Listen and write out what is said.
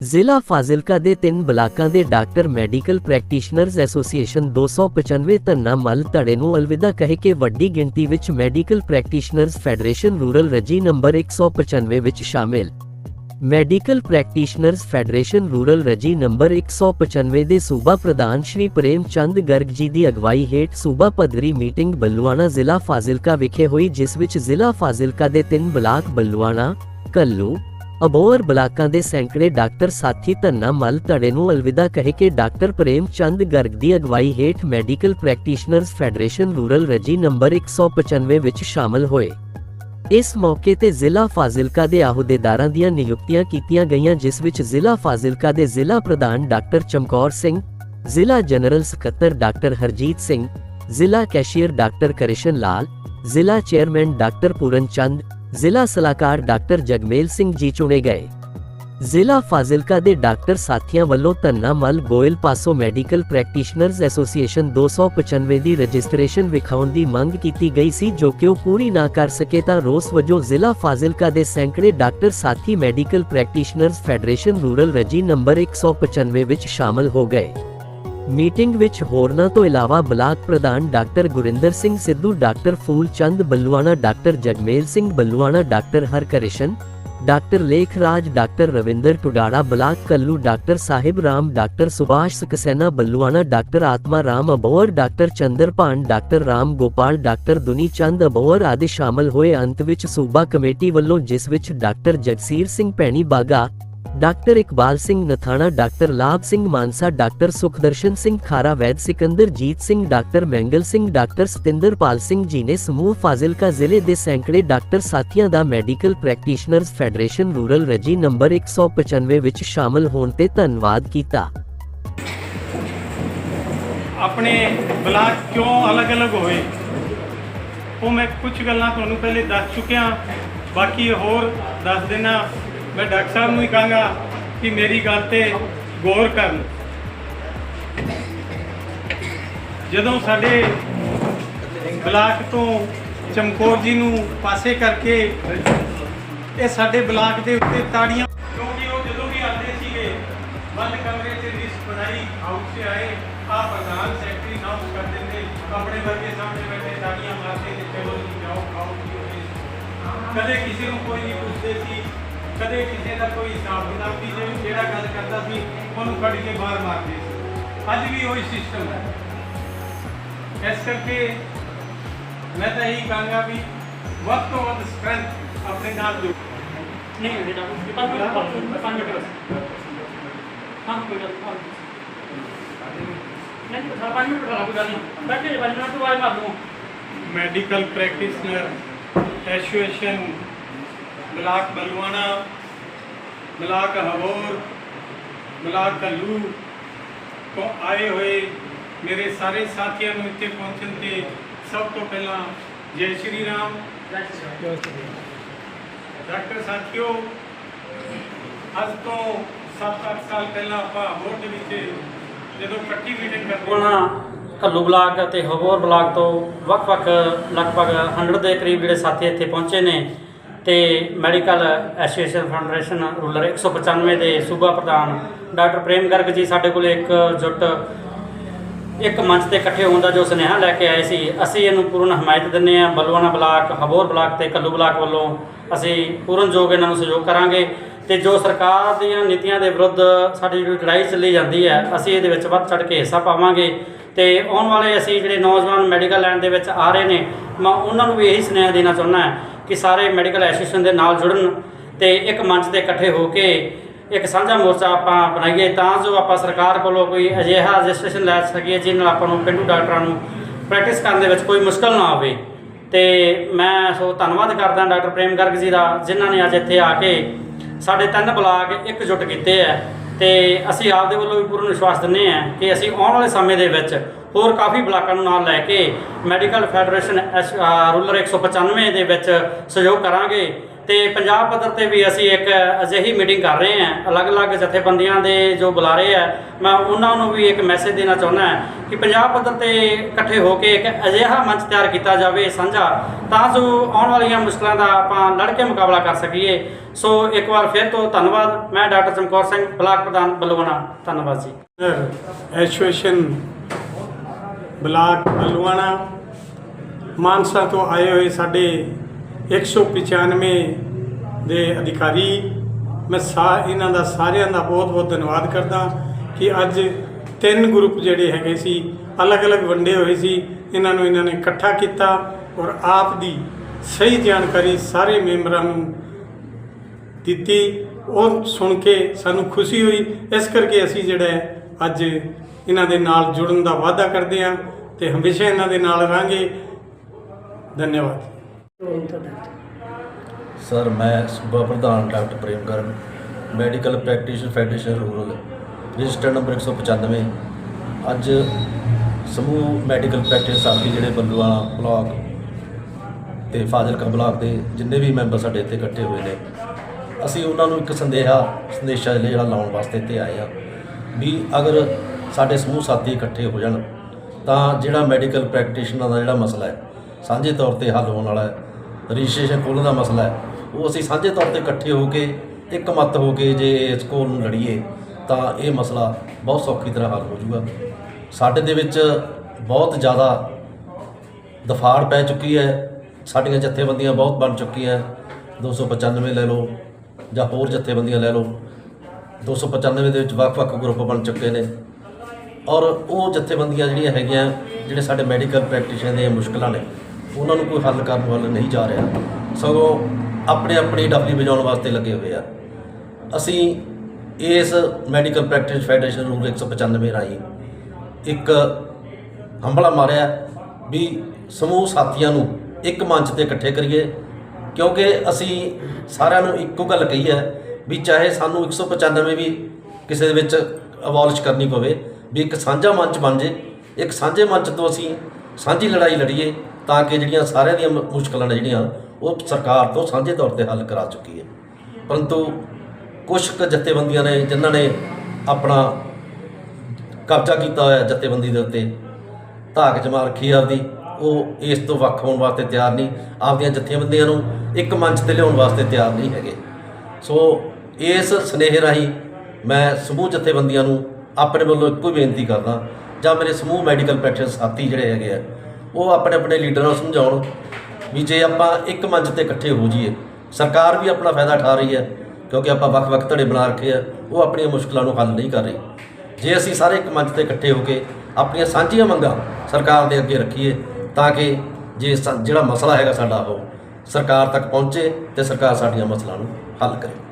ਜ਼ਿਲ੍ਹਾ ਫਾਜ਼ਿਲਕਾ ਦੇ ਤਿੰਨ ਬਲਾਕਾਂ ਦੇ doctor, medical practitioners association 295 Dhanna Mal ਧੜੇ ਨੂੰ ਅਲਵਿਦਾ ਕਹੇ ਕਿ ਵੱਡੀ ਗਿਣਤੀ ਵਿੱਚ medical practitioners federation rural reg number 195 ਵਿੱਚ ਸ਼ਾਮਿਲ। Medical practitioners federation rural reg number 195 ਦੇ ਸੂਬਾ ਪ੍ਰਧਾਨ ਸ਼੍ਰੀ ਪ੍ਰੇਮ ਚੰਦ ਗਰਗ ਜੀ ਦੀ ਅਗਵਾਈ ਹੇਠ ਸੂਬਾ ਪੱਧਰੀ ਮੀਟਿੰਗ ਬੱਲੂਆਣਾ ਜ਼ਿਲ੍ਹਾ ਫਾਜ਼ਿਲਕਾ ਵਿਖੇ ਹੋਈ, ਜਿਸ ਵਿੱਚ ਜ਼ਿਲ੍ਹਾ ਫਾਜ਼ਿਲਕਾ ਦੇ ਤਿੰਨ ਬਲਾਕ ਬੱਲੂਆਣਾ, ਕੱਲੂ ਅਬੋਹਰ ਬਲਾਕਾਂ ਦੇ ਸੈਂਕੜੇ ਡਾਕਟਰ ਸਾਥੀ ਧੰਨਾ ਮੱਲ ਧੜੇ ਨੂੰ ਅਲਵਿਦਾ ਕਹਿ ਕਿ ਡਾਕਟਰ ਪ੍ਰੇਮ ਚੰਦ ਗਰਗ ਦੀ ਅਗਵਾਈ ਹੇਠ medical practitioners federation rural reg number 195 ਵਿੱਚ ਸ਼ਾਮਲ ਹੋਏ। ਇਸ ਮੌਕੇ ਤੇ ਜ਼ਿਲ੍ਹਾ ਫਾਜ਼ਿਲਕਾ ਦੇ ਅਹੁਦੇਦਾਰਾਂ ਦੀਆਂ ਨਿਯੁਕਤੀਆਂ ਕੀਤੀਆਂ ਗਈਆਂ, ਜਿਸ ਵਿੱਚ ਜ਼ਿਲ੍ਹਾ ਫਾਜ਼ਿਲਕਾ ਦੇ ਜ਼ਿਲ੍ਹਾ ਪ੍ਰਧਾਨ ਡਾਕਟਰ ਚਮਕੌਰ ਸਿੰਘ, ਜ਼ਿਲ੍ਹਾ ਜਨਰਲ ਸਕੱਤਰ ਡਾਕਟਰ ਹਰਜੀਤ ਸਿੰਘ, ਜ਼ਿਲ੍ਹਾ ਕੈਸ਼ੀਅਰ ਡਾਕਟਰ ਕ੍ਰਿਸ਼ਨ ਲਾਲ ਜ਼ਿਲ੍ਹਾ ਚੇਅਰਮੈਨ ਡਾਕਟਰ ਪੂਰਨ ਚੰਦ ਜ਼ਿਲ੍ਹਾ ਸਲਾਹਕਾਰ ਡਾਕਟਰ ਜਗਮੇਲ ਸਿੰਘ ਜੀ ਚੁਣੇ ਗਏ। ਜ਼ਿਲ੍ਹਾ ਫਾਜ਼ਿਲਕਾ ਦੇ ਡਾਕਟਰ ਸਾਥੀਆਂ ਵੱਲੋਂ ਧੰਨਾ ਮੱਲ ਗੋਇਲ ਪਾਸੋ ਮੈਡੀਕਲ ਪ੍ਰੈਕਟੀਸ਼ਨਰਜ਼ ਐਸੋਸੀਏਸ਼ਨ 295 ਦੀ ਰਜਿਸਟ੍ਰੇਸ਼ਨ ਵਿਖਾਉਣ ਦੀ ਮੰਗ ਕੀਤੀ ਗਈ ਸੀ, ਜੋ ਕਿ ਉਹ ਪੂਰੀ ਨਾ ਕਰ ਸਕੇ ਤਾਂ ਰੋਸ ਵਜੋਂ ਜ਼ਿਲ੍ਹਾ ਫਾਜ਼ਿਲਕਾ ਦੇ ਸੈਂਕੜੇ ਡਾਕਟਰ ਸਾਥੀ medical practitioners federation rural reg number 195 ਵਿੱਚ ਸ਼ਾਮਲ ਹੋ ਗਏ। ਮੀਟਿੰਗ ਵਿੱਚ ਹੋਰਨਾਂ ਤੋਂ ਇਲਾਵਾ ਬਲਾਕ ਪ੍ਰਧਾਨ doctor Gurinder Singh Sidhu, doctor Phool Chand Balluana, doctor Jagmel Singh Balluana, doctor Harkrishan, doctor Lekh Raj doctor Ravinder Tudara block Kallu doctor Sahib Ram, doctor Subhash Saxena Balluana, doctor Atma Ram Abohar, doctor Chandarpan doctor Ram Gopal, doctor Duni Chand Abohar ਆਦਿ ਸ਼ਾਮਲ ਹੋਏ। ਅੰਤ ਵਿੱਚ ਸੂਬਾ committee ਵੱਲੋਂ ਜਿਸ ਵਿੱਚ doctor Jagsir Singh Bhaini Baga doctor Iqbal Singh Nathana, doctor Labh Singh Mansa, doctor Sukhdarshan Singh Khara, ਵੈਦ ਸਿਕੰਦਰ, ਜੀਤ ਸਿੰਘ, ਡਾਕਟਰ ਮੈਂਗਲ ਸਿੰਘ, ਡਾਕਟਰ ਸਤਿੰਦਰਪਾਲ ਸਿੰਘ ਜੀ ਨੇ ਸਮੂਹ ਫਾਜ਼ਿਲਕਾ ਜ਼ਿਲ੍ਹੇ ਦੇ ਸੈਂਕੜੇ ਡਾਕਟਰ ਸਾਥੀਆਂ ਦਾ medical practitioners federation rural reg number 195 ਵਿੱਚ ਸ਼ਾਮਲ ਹੋਣ ਤੇ ਧੰਨਵਾਦ ਕੀਤਾ। ਆਪਣੇ ਬਲਾਕ ਕਿਉਂ ਅਲੱਗ-ਅਲੱਗ ਹੋਏ? ਉਹ ਮੈਂ ਕੁਝ ਗੱਲਾਂ ਤੁਹਾਨੂੰ ਪਹਿਲੇ ਦੱਸ ਚੁੱਕਿਆ, ਬਾਕੀ ਹੋਰ ਦੱਸ ਦੇਣਾ। ਮੈਂ ਡਾਕਟਰ ਸਾਹਿਬ ਨੂੰ ਹੀ ਕਹਾਂਗਾ ਕਿ ਮੇਰੀ ਗੱਲ ਤੇ ਗੌਰ ਕਰਨ। ਜਦੋਂ ਸਾਡੇ ਬਲਾਕ ਤੋਂ ਚਮਕੌਰ ਜੀ ਨੂੰ ਪਾਸੇ ਕਰਕੇ ਇਹ ਸਾਡੇ ਬਲਾਕ ਦੇ ਉੱਤੇ ਤਾੜੀਆਂ ਕਿਉਂਕਿ ਉਹ ਜਦੋਂ ਵੀ ਆਉਂਦੇ ਸੀਗੇ, ਬੰਦ ਕਮਰੇ 'ਚ ਲਿਸਟ ਬਣਾਈ ਹਾਊਸ 'ਚ ਆਏ ਆ ਪ੍ਰਧਾਨ ਸੈਕਟਰੀ ਨਾਮ ਕਰ ਦਿੰਦੇ ਆਪਣੇ ਵਰਗੇ ਸਾਹਮਣੇ ਬੈਠੇ, ਤਾੜੀਆਂ ਮਾਰਦੇ, ਤੇ ਚਲੋ ਜੀ ਜਾਓ, ਖਾਓ ਕਦੇ ਕਿਸੇ ਨੂੰ ਕੋਈ ਨਹੀਂ ਪੁੱਛਦੇ ਸੀ ਕਦੇ ਕਿਸੇ ਦਾ ਕੋਈ ਹਿਸਾਬ ਕਿਤਾਬ ਨਹੀਂ ਸੀ ਜਿਹੜਾ ਗੱਲ ਕਰਦਾ ਸੀ ਉਹਨੂੰ ਕੱਢ ਕੇ ਬਾਹਰ ਮਾਰਦੇ ਸੀ ਅੱਜ ਵੀ ਉਹੀ ਸਿਸਟਮ ਹੈ। ਇਸ ਕਰਕੇ ਮੈਂ ਤਾਂ ਇਹੀ ਕਹਾਂਗਾ ਵੀ ਵੱਧ ਤੋਂ ਵੱਧ ਸਟਰੈਂਥ ਆਪਣੇ ਨਾਲ ਜੋੜੋ ਨਹੀਂ ਬੇਟਾ ਉਸ ਪਾਸ ਮੇਰਾ ਮਿੰਟ ਬਸ। ਹਾਂ ਕੋਈ ਗੱਲ ਨਹੀਂ ਨਹੀਂ ਬਸ ਪੰਜ ਮਿੰਟ ਕੋਈ ਗੱਲ ਨਹੀਂ। ਬੈਠੇ ਪੰਜ ਮਿੰਟ ਤੋਂ ਆਵਾਜ਼ ਮਾਰ ਦੂੰ। Medical practitioner association block Balwana block Hawor block Kallu ਤੋਂ ਆਏ ਹੋਏ ਮੇਰੇ ਸਾਰੇ ਸਾਥੀਆਂ ਨੂੰ ਇੱਥੇ ਪਹੁੰਚਣ ਤੇ ਸਭ ਤੋਂ ਪਹਿਲਾਂ ਜੈ ਸ਼੍ਰੀ ਰਾਮ। ਡਾਕਟਰ ਸਾਥੀਓ, ਅੱਜ ਤੋਂ 7-8 ਸਾਲ ਪਹਿਲਾਂ ਆਪਾਂ ਹੋਰ ਦੇ ਵਿੱਚ ਜਦੋਂ ਇਕੱਠੀ ਮੀਟਿੰਗ ਕਰਦੇ ਉਹਨਾਂ ਕੱਲੂ ਬਲਾਕ ਅਤੇ ਹਵੋਰ ਬਲਾਕ ਤੋਂ ਵੱਖ-ਵੱਖ, ਲਗਭਗ 100 ਦੇ ਕਰੀਬ ਜਿਹੜੇ ਸਾਥੀ ਇੱਥੇ ਪਹੁੰਚੇ ਨੇ ਤੇ ਮੈਡੀਕਲ ਐਸੋਸੀਏਸ਼ਨ ਫੈਡਰੇਸ਼ਨ ਰੂਲਰ 195 ਦੇ ਸੂਬਾ ਪ੍ਰਧਾਨ ਡਾਕਟਰ ਪ੍ਰੇਮ ਗਰਗ ਜੀ ਸਾਡੇ ਕੋਲ ਇੱਕ ਜੁੱਟ ਇੱਕ ਮੰਚ ਤੇ ਇਕੱਠੇ ਹੋਣ ਦਾ ਜੋ ਸੁਨੇਹਾ ਲੈ ਕੇ ਆਏ ਸੀ, ਅਸੀਂ ਇਹਨੂੰ ਪੂਰਨ ਹਮਾਇਤ ਦਿੰਦੇ ਹਾਂ। ਬਲਵਾਨਾ ਬਲਾਕ, ਹਬੋਰ ਬਲਾਕ ਤੇ ਕੱਲੂ ਬਲਾਕ ਵੱਲੋਂ ਅਸੀਂ ਪੂਰਨ ਯੋਗ ਇਹਨਾਂ ਨੂੰ ਸਹਿਯੋਗ ਕਰਾਂਗੇ ਤੇ ਜੋ ਸਰਕਾਰ ਦੀਆਂ ਨੀਤੀਆਂ ਦੇ ਵਿਰੁੱਧ ਸਾਡੀ ਜਿਹੜੀ ਲੜਾਈ ਚੱਲੀ ਜਾਂਦੀ ਹੈ, ਅਸੀਂ ਇਹਦੇ ਵਿੱਚ ਵੱਧ ਚੜ ਕੇ ਹਿੱਸਾ ਪਾਵਾਂਗੇ। ਤੇ ਆਉਣ ਵਾਲੇ ਅਸੀਂ ਜਿਹੜੇ ਨੌਜਵਾਨ ਮੈਡੀਕਲ ਲਾਈਨ ਦੇ ਵਿੱਚ ਆ ਰਹੇ ਨੇ, ਮੈਂ ਉਹਨਾਂ ਨੂੰ ਵੀ ਇਹੀ ਸੁਨੇਹਾ ਦੇਣਾ ਚਾਹੁੰਦਾ ਹਾਂ ਕਿ ਸਾਰੇ ਮੈਡੀਕਲ ਐਸੋਸੀਏਸ਼ਨ ਦੇ ਨਾਲ ਜੁੜਨ ਤੇ ਇੱਕ ਮੰਚ ਤੇ ਇਕੱਠੇ ਹੋ ਕੇ ਇੱਕ ਸਾਂਝਾ ਮੋਰਚਾ ਆਪਾਂ ਬਣਾਈਏ ਤਾਂ ਜੋ ਆਪਾਂ ਸਰਕਾਰ ਕੋਲੋਂ ਕੋਈ ਅਜਿਹਾ ਰਜਿਸਟ੍ਰੇਸ਼ਨ ਲੈ ਸਕੀਏ ਜਿਹਦੇ ਨਾਲ ਆਪਾਂ ਨੂੰ ਪਿੰਡੂ ਡਾਕਟਰਾਂ ਨੂੰ ਪ੍ਰੈਕਟਿਸ ਕਰਨ ਦੇ ਵਿੱਚ ਕੋਈ ਮੁਸ਼ਕਲ ਨਾ ਆਵੇ। ਤੇ ਮੈਂ ਸੋ ਧੰਨਵਾਦ ਕਰਦਾ ਡਾਕਟਰ ਪ੍ਰੇਮ ਗਰਗ ਜੀ ਦਾ ਜਿਨ੍ਹਾਂ ਨੇ ਅੱਜ ਇੱਥੇ ਆ ਕੇ ਸਾਡੇ ਤਿੰਨ ਬਲਾਕ ਇਕਜੁੱਟ ਕੀਤੇ ਹੈ ਤੇ ਅਸੀਂ ਆਪਦੇ ਵੱਲੋਂ ਵੀ ਪੂਰਨ ਵਿਸ਼ਵਾਸ ਦਿੰਦੇ ਹਾਂ ਕਿ ਅਸੀਂ ਆਉਣ ਵਾਲੇ ਸਮੇਂ ਦੇ ਵਿੱਚ ਹੋਰ ਕਾਫੀ ਬਲਾਕਾਂ ਨੂੰ ਨਾਲ ਲੈ ਕੇ ਮੈਡੀਕਲ ਫੈਡਰੇਸ਼ਨ ਐਸ- ਅ, ਰੂਲਰ 195 ਦੇ ਵਿੱਚ ਸਹਿਯੋਗ ਕਰਾਂਗੇ। ਤੇ ਪੰਜਾਬ ਪੱਧਰ ਤੇ ਵੀ ਅਸੀਂ ਇੱਕ ਅਜਿਹੀ ਮੀਟਿੰਗ ਕਰ ਰਹੇ ਹਾਂ। ਅਲੱਗ-ਅਲੱਗ ਜਥੇਬੰਦੀਆਂ ਦੇ ਜੋ ਬੁਲਾਰੇ ਆ ਮੈਂ ਉਹਨਾਂ ਨੂੰ ਵੀ ਇੱਕ ਮੈਸੇਜ ਦੇਣਾ ਚਾਹੁੰਦਾ ਕਿ ਪੰਜਾਬ ਪੱਧਰ ਤੇ ਇਕੱਠੇ ਹੋ ਕੇ ਇੱਕ ਅਜਿਹਾ ਮੰਚ ਤਿਆਰ ਕੀਤਾ ਜਾਵੇ ਸਾਂਝਾ ਤਾਂ ਜੋ ਆਉਣ ਵਾਲੀਆਂ ਮੁਸ਼ਕਲਾਂ ਦਾ ਆਪਾਂ ਲੜ ਕੇ ਮੁਕਾਬਲਾ ਕਰ ਸਕੀਏ। ਸੋ ਇੱਕ ਵਾਰ ਫਿਰ ਤੋਂ ਧੰਨਵਾਦ। ਮੈਂ ਡਾਕਟਰ ਚਮਕੌਰ ਸਿੰਘ ਬਲਾਕ ਪ੍ਰਧਾਨ ਬਲਵਾਨਾ ਧੰਨਵਾਦ ਜੀ। ਐਸੋਸੀਏਸ਼ਨ ਬਲਾਕ ਬਲਵਾਣਾ ਮਾਨਸਾ ਤੋਂ ਆਏ ਹੋਏ ਸਾਡੇ 195 ਦੇ ਅਧਿਕਾਰੀ, ਮੈਂ ਸਾ, ਇਹਨਾਂ ਦਾ ਸਾਰਿਆਂ ਦਾ ਬਹੁਤ ਬਹੁਤ ਧੰਨਵਾਦ ਕਰਦਾ ਕਿ ਅੱਜ ਤਿੰਨ ਗਰੁੱਪ ਜਿਹੜੇ ਹੈਗੇ ਸੀ, ਅਲੱਗ-ਅਲੱਗ ਵੰਡੇ ਹੋਏ ਸੀ, ਇਹਨਾਂ ਨੂੰ ਇਹਨਾਂ ਨੇ ਇਕੱਠਾ ਕੀਤਾ ਔਰ ਆਪ ਦੀ ਸਹੀ ਜਾਣਕਾਰੀ ਸਾਰੇ ਮੈਂਬਰਾਂ ਨੂੰ ਦਿੱਤੀ। ਉਹ ਸੁਣ ਕੇ ਸਾਨੂੰ ਖੁਸ਼ੀ ਹੋਈ। ਇਸ ਕਰਕੇ ਅਸੀਂ ਜਿਹੜਾ ਅੱਜ ਇਹਨਾਂ ਦੇ ਨਾਲ ਜੁੜਨ ਦਾ ਵਾਅਦਾ ਕਰਦੇ ਹਾਂ ਤੇ ਹਮੇਸ਼ਾ ਇਹਨਾਂ ਦੇ ਨਾਲ ਰਹਾਂਗੇ। ਧੰਨਵਾਦ। ਸਰ, ਮੈਂ ਸੂਬਾ ਪ੍ਰਧਾਨ doctor Prem Karan medical practitioner federation rural register number 195 ਅੱਜ ਸਮੂਹ ਮੈਡੀਕਲ ਪ੍ਰੈਕਟਿਸ ਸਾਥੀ ਜਿਹੜੇ ਬੱਲੂਆਣਾ ਬਲਾਕ ਤੇ ਫਾਜ਼ਿਲਕਾ ਬਲਾਕ ਦੇ ਜਿੰਨੇ ਵੀ ਮੈਂਬਰ ਸਾਡੇ ਇੱਥੇ ਇਕੱਠੇ ਹੋਏ ਨੇ, ਅਸੀਂ ਉਹਨਾਂ ਨੂੰ ਇੱਕ ਸੰਦੇਹਾ, ਸੰਦੇਸ਼ਾ ਜਿਹੜਾ ਲਾਉਣ ਵਾਸਤੇ ਇੱਥੇ ਆਏ ਆ ਵੀ ਅਗਰ ਸਾਡੇ ਸਮੂਹ ਸਾਥੀ ਇਕੱਠੇ ਹੋ ਜਾਣ, ਤਾਂ ਜਿਹੜਾ ਮੈਡੀਕਲ ਪ੍ਰੈਕਟੀਸ਼ਨਰ ਦਾ ਜਿਹੜਾ ਮਸਲਾ ਹੈ, ਸਾਂਝੇ ਤੌਰ ਤੇ ਹੱਲ ਹੋਣ ਵਾਲਾ ਹੈ ਰਜਿਸਟ੍ਰੇਸ਼ਨ ਖੋਲ੍ਹਣ ਦਾ ਮਸਲਾ ਹੈ, ਉਹ ਅਸੀਂ ਸਾਂਝੇ ਤੌਰ ਤੇ ਇਕੱਠੇ ਹੋ ਕੇ, ਇੱਕ ਮਤ ਹੋ ਕੇ ਜੇ ਇਸ ਕੋਲ ਨੂੰ ਲੜੀਏ, ਤਾਂ ਇਹ ਮਸਲਾ ਬਹੁਤ ਸੌਖੀ ਤਰ੍ਹਾਂ ਹੱਲ ਹੋ ਜਾਊਗਾ। ਸਾਡੇ ਦੇ ਵਿੱਚ ਬਹੁਤ ਜ਼ਿਆਦਾ ਦਫਾੜ ਪੈ ਚੁੱਕੀ ਹੈ, ਸਾਡੀਆਂ ਜਥੇਬੰਦੀਆਂ ਬਹੁਤ ਬਣ ਚੁੱਕੀਆਂ 295 ਲੈ ਲਓ ਜਾਂ ਹੋਰ ਜਥੇਬੰਦੀਆਂ ਲੈ ਲਓ 295 ਦੇ ਵਿੱਚ ਵੱਖ-ਵੱਖ ਗਰੁੱਪ ਬਣ ਚੁੱਕੇ ਨੇ। ਔਰ ਉਹ ਜਥੇਬੰਦੀਆਂ ਜਿਹੜੀਆਂ ਹੈਗੀਆਂ, ਜਿਹੜੇ ਸਾਡੇ ਮੈਡੀਕਲ ਪ੍ਰੈਕਟੀਸ਼ਨਰ ਦੀਆਂ ਮੁਸ਼ਕਲਾਂ ਨੇ, ਉਹਨਾਂ ਨੂੰ ਕੋਈ ਹੱਲ ਕਰਨ ਵੱਲ ਨਹੀਂ ਜਾ ਰਿਹਾ। ਸਗੋਂ ਆਪਣੇ ਆਪਣੀ ਡਬਲੀ ਵਜਾਉਣ ਵਾਸਤੇ ਲੱਗੇ ਹੋਏ ਆ। ਅਸੀਂ ਇਸ ਮੈਡੀਕਲ ਪ੍ਰੈਕਟਿਸ ਫੈਡਰੇਸ਼ਨ ਰੂਲ 195 ਰਾਹੀਂ ਇੱਕ ਹੰਬਲਾ ਮਾਰਿਆ ਵੀ ਸਮੂਹ ਸਾਥੀਆਂ ਨੂੰ ਇੱਕ ਮੰਚ ਤੇ ਇਕੱਠੇ ਕਰੀਏ, ਕਿਉਂਕਿ ਅਸੀਂ ਸਾਰਿਆਂ ਨੂੰ ਇੱਕੋ ਗੱਲ ਕਹੀ ਹੈ ਵੀ ਚਾਹੇ ਸਾਨੂੰ 195 ਵੀ ਕਿਸੇ ਦੇ ਵਿੱਚ ਅਬੋਲਿਸ਼ ਕਰਨੀ ਪਵੇ, ਵੀ ਇੱਕ ਸਾਂਝਾ ਮੰਚ ਬਣ ਜੇ, ਇੱਕ ਸਾਂਝੇ ਮੰਚ ਤੋਂ ਅਸੀਂ ਸਾਂਝੀ ਲੜਾਈ ਲੜੀਏ, ਤਾਂ ਕਿ ਜਿਹੜੀਆਂ ਸਾਰਿਆਂ ਦੀਆਂ ਮੁ- ਮੁਸ਼ਕਲਾਂ ਨੇ ਜਿਹੜੀਆਂ, ਉਹ ਸਰਕਾਰ ਤੋਂ ਸਾਂਝੇ ਤੌਰ ਤੇ ਹੱਲ ਕਰਾ ਚੁੱਕੀ ਹੈ। ਪਰੰਤੂ ਕੁਝ ਕੁ ਜਥੇਬੰਦੀਆਂ ਨੇ, ਜਿਨ੍ਹਾਂ ਨੇ ਆਪਣਾ ਕਬਜ਼ਾ ਕੀਤਾ ਹੋਇਆ ਜਥੇਬੰਦੀ ਦੇ ਉੱਤੇ, ਧਾਕ ਜਮਾ ਰੱਖੀ ਆਪਦੀ, ਉਹ ਇਸ ਤੋਂ ਵੱਖ ਹੋਣ ਵਾਸਤੇ ਤਿਆਰ ਨਹੀਂ, ਆਪਦੀਆਂ ਜਥੇਬੰਦੀਆਂ ਨੂੰ ਇੱਕ ਮੰਚ ਤੇ ਲਿਆਉਣ ਵਾਸਤੇ ਤਿਆਰ ਨਹੀਂ ਹੈਗੇ। ਸੋ ਇਸ ਸਨੇਹ ਰਾਹੀਂ ਮੈਂ ਸਮੂਹ ਜਥੇਬੰਦੀਆਂ ਨੂੰ ਆਪਣੇ ਵੱਲੋਂ ਇੱਕੋ ਹੀ ਬੇਨਤੀ ਕਰਦਾ ਜਾਂ ਮੇਰੇ ਸਮੂਹ ਮੈਡੀਕਲ ਪ੍ਰੈਕਟਿਸ ਸਾਥੀ ਜਿਹੜੇ ਹੈਗੇ ਆ, ਉਹ ਆਪਣੇ ਆਪਣੇ ਲੀਡਰਾਂ ਨੂੰ ਸਮਝਾਉਣ ਵੀ ਜੇ ਆਪਾਂ ਇੱਕ ਮੰਚ ਤੇ ਇਕੱਠੇ ਹੋ ਜਾਈਏ, ਸਰਕਾਰ ਵੀ ਆਪਣਾ ਫਾਇਦਾ ਉਠਾ ਰਹੀ ਹੈ, ਕਿਉਂਕਿ ਆਪਾਂ ਵੱਖ-ਵੱਖ ਧੜੇ ਬਣਾ ਰੱਖੇ ਆ, ਉਹ ਆਪਣੀਆਂ ਮੁਸ਼ਕਲਾਂ ਨੂੰ ਹੱਲ ਨਹੀਂ ਕਰ ਰਹੀ। ਜੇ ਅਸੀਂ ਸਾਰੇ ਇੱਕ ਮੰਚ ਤੇ ਇਕੱਠੇ ਹੋ ਕੇ ਆਪਣੀਆਂ ਸਾਂਝੀਆਂ ਮੰਗਾਂ ਸਰਕਾਰ ਦੇ ਅੱਗੇ ਰੱਖੀਏ, ਤਾਂ ਕਿ ਜੇ ਸਾ- ਜਿਹੜਾ ਮਸਲਾ ਹੈਗਾ ਸਾਡਾ ਉਹ ਸਰਕਾਰ ਤੱਕ ਪਹੁੰਚੇ ਤੇ ਸਰਕਾਰ ਸਾਡੀਆਂ ਮਸਲਾਂ ਨੂੰ ਹੱਲ ਕਰੇ।